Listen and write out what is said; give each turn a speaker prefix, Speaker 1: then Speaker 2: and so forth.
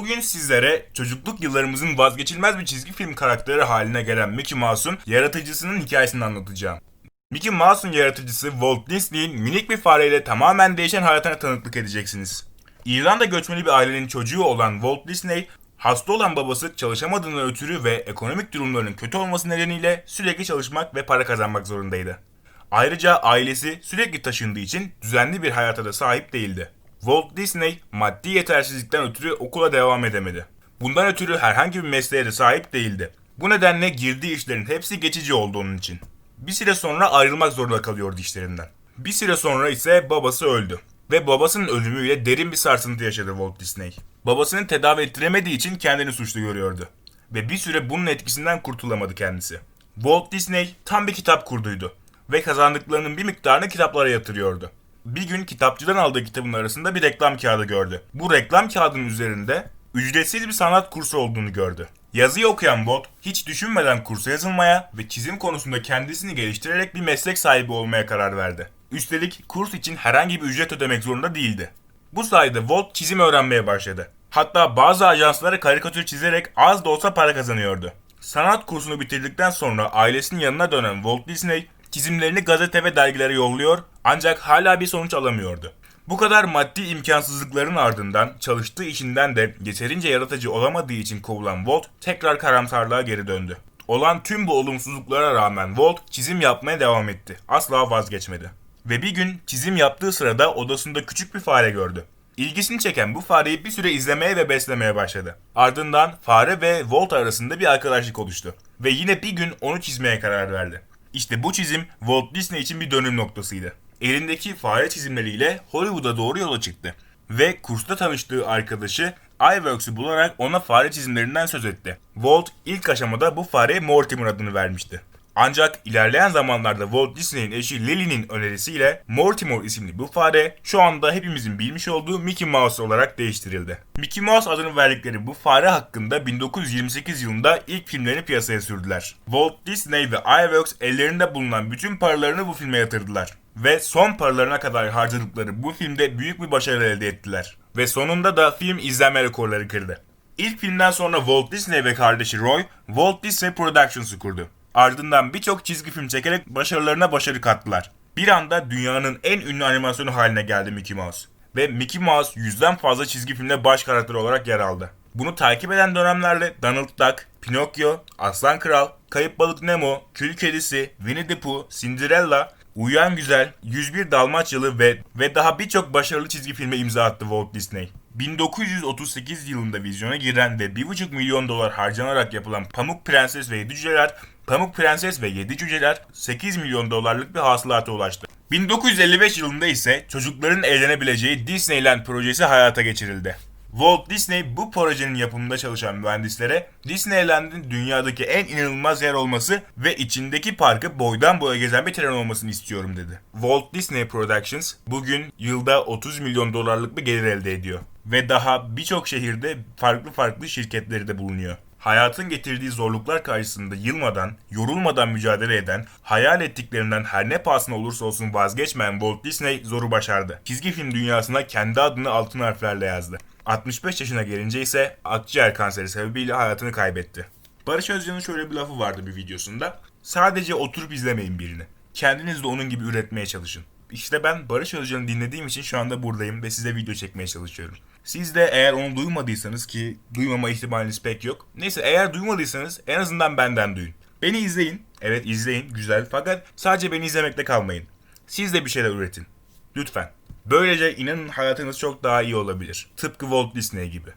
Speaker 1: Bugün sizlere çocukluk yıllarımızın vazgeçilmez bir çizgi film karakteri haline gelen Mickey Mouse'un yaratıcısının hikayesini anlatacağım. Mickey Mouse'un yaratıcısı Walt Disney'in minik bir fareyle tamamen değişen hayatına tanıklık edeceksiniz. İrlanda göçmeni bir ailenin çocuğu olan Walt Disney, hasta olan babası çalışamadığından ötürü ve ekonomik durumlarının kötü olması nedeniyle sürekli çalışmak ve para kazanmak zorundaydı. Ayrıca ailesi sürekli taşındığı için düzenli bir hayata da sahip değildi. Walt Disney maddi yetersizlikten ötürü okula devam edemedi. Bundan ötürü herhangi bir mesleğe de sahip değildi. Bu nedenle girdiği işlerin hepsi geçici oldu onun için. Bir süre sonra ayrılmak zorunda kalıyordu işlerinden. Bir süre sonra ise babası öldü. Ve babasının ölümüyle derin bir sarsıntı yaşadı Walt Disney. Babasını tedavi ettiremediği için kendini suçlu görüyordu. Ve bir süre bunun etkisinden kurtulamadı kendisi. Walt Disney tam bir kitap kurduydu ve kazandıklarının bir miktarını kitaplara yatırıyordu. Bir gün kitapçıdan aldığı kitabın arasında bir reklam kağıdı gördü. Bu reklam kağıdının üzerinde ücretsiz bir sanat kursu olduğunu gördü. Yazıyı okuyan Walt hiç düşünmeden kursa yazılmaya ve çizim konusunda kendisini geliştirerek bir meslek sahibi olmaya karar verdi. Üstelik kurs için herhangi bir ücret ödemek zorunda değildi. Bu sayede Walt çizim öğrenmeye başladı. Hatta bazı ajanslara karikatür çizerek az da olsa para kazanıyordu. Sanat kursunu bitirdikten sonra ailesinin yanına dönen Walt Disney çizimlerini gazete ve dergilere yolluyor ancak hala bir sonuç alamıyordu. Bu kadar maddi imkansızlıkların ardından çalıştığı işinden de yeterince yaratıcı olamadığı için kovulan Walt tekrar karamsarlığa geri döndü. Olan tüm bu olumsuzluklara rağmen Walt çizim yapmaya devam etti. Asla vazgeçmedi. Ve bir gün çizim yaptığı sırada odasında küçük bir fare gördü. İlgisini çeken bu fareyi bir süre izlemeye ve beslemeye başladı. Ardından fare ve Walt arasında bir arkadaşlık oluştu. Ve yine bir gün onu çizmeye karar verdi. İşte bu çizim Walt Disney için bir dönüm noktasıydı. Elindeki fare çizimleriyle Hollywood'a doğru yola çıktı. Ve kursta tanıştığı arkadaşı iWorks'u bularak ona fare çizimlerinden söz etti. Walt ilk aşamada bu fareye Mortimer adını vermişti. Ancak ilerleyen zamanlarda Walt Disney'in eşi Lily'nin önerisiyle Mortimer isimli bu fare şu anda hepimizin bilmiş olduğu Mickey Mouse olarak değiştirildi. Mickey Mouse adını verdikleri bu fare hakkında 1928 yılında ilk filmlerini piyasaya sürdüler. Walt Disney ve iWorks ellerinde bulunan bütün paralarını bu filme yatırdılar. Ve son paralarına kadar harcadıkları bu filmde büyük bir başarı elde ettiler. Ve sonunda da film izlenme rekorları kırdı. İlk filmden sonra Walt Disney ve kardeşi Roy, Walt Disney Productions'ı kurdu. Ardından birçok çizgi film çekerek başarılarına başarı kattılar. Bir anda dünyanın en ünlü animasyonu haline geldi Mickey Mouse. Ve Mickey Mouse yüzden fazla çizgi filmde baş karakter olarak yer aldı. Bunu takip eden dönemlerde Donald Duck, Pinokyo, Aslan Kral, Kayıp Balık Nemo, Kül Kedisi, Winnie the Pooh, Cinderella, Uyuyan Güzel, 101 Dalmaçyalı ve ve daha birçok başarılı çizgi filme imza attı Walt Disney. 1938 yılında vizyona giren ve 1,5 milyon dolar harcanarak yapılan Pamuk Prenses ve Yedi Cüceler, Pamuk Prenses ve Yedi Cüceler 8 milyon dolarlık bir hasılata ulaştı. 1955 yılında ise çocukların eğlenebileceği Disneyland projesi hayata geçirildi. Walt Disney bu projenin yapımında çalışan mühendislere Disneyland'in dünyadaki en inanılmaz yer olması ve içindeki parkı boydan boya gezen bir tren olmasını istiyorum dedi. Walt Disney Productions bugün yılda 30 milyon dolarlık bir gelir elde ediyor. Ve daha birçok şehirde farklı farklı şirketleri de bulunuyor. Hayatın getirdiği zorluklar karşısında yılmadan, yorulmadan mücadele eden, hayal ettiklerinden her ne pahasına olursa olsun vazgeçmeyen Walt Disney zoru başardı. Çizgi film dünyasına kendi adını altın harflerle yazdı. 65 yaşına gelince ise akciğer kanseri sebebiyle hayatını kaybetti. Barış Özcan'ın şöyle bir lafı vardı bir videosunda. Sadece oturup izlemeyin birini. Kendiniz de onun gibi üretmeye çalışın. İşte ben Barış Özcan'ı dinlediğim için şu anda buradayım ve size video çekmeye çalışıyorum. Siz de eğer onu duymadıysanız ki duymama ihtimaliniz pek yok. Neyse eğer duymadıysanız en azından benden duyun. Beni izleyin. Evet izleyin güzel fakat sadece beni izlemekle kalmayın. Siz de bir şeyler üretin. Lütfen. Böylece inanın hayatınız çok daha iyi olabilir. Tıpkı Walt Disney gibi.